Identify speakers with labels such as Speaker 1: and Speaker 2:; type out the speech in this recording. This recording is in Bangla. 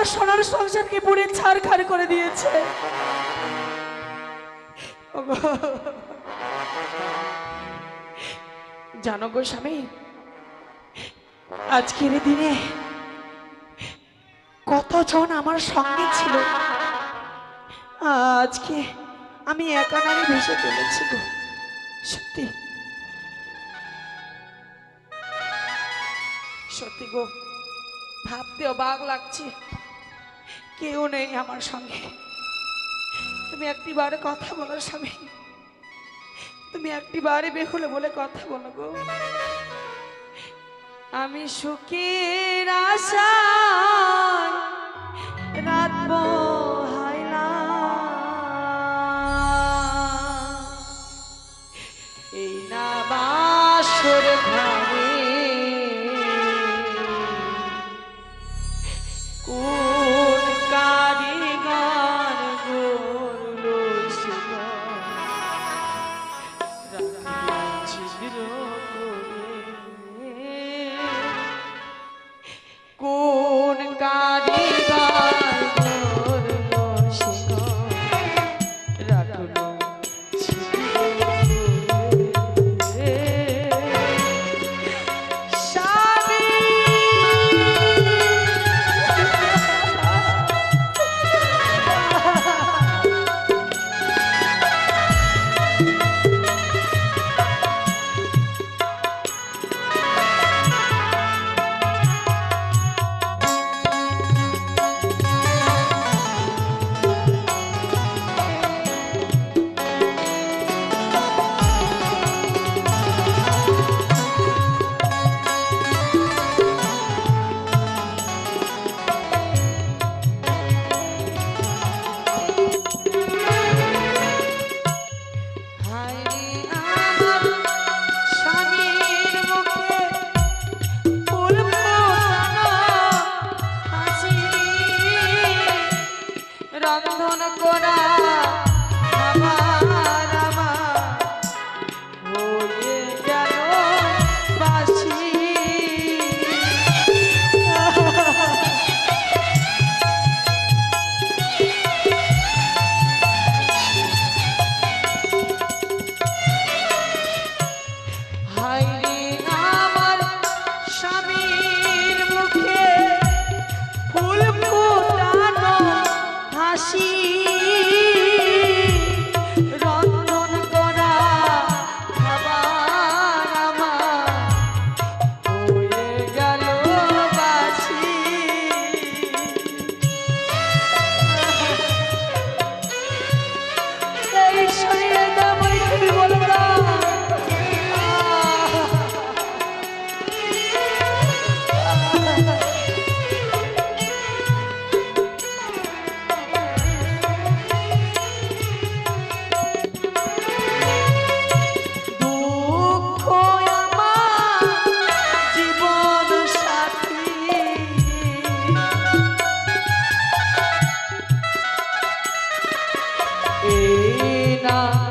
Speaker 1: আমার সোনার সংসারকে পুড়ে ছাড়খাড় করে দিয়েছে। জানো গো স্বামী, আজকের দিনে কতজন আমার সঙ্গে ছিল? আজকে আমি একা নামে ভেসে চলেছি গো, সত্যি। সত্যি গো, ভাবতেও বাঘ লাগছে। কেউ নেই আমার সঙ্গে। তুমি একটি বারে কথা বলো স্বামী। তুমি একটি বারে বেহুলে বলে কথা বলো গো। আমি সুখের বহাইলাম এই না বাসর ঘরে রন্ধন করা। এই না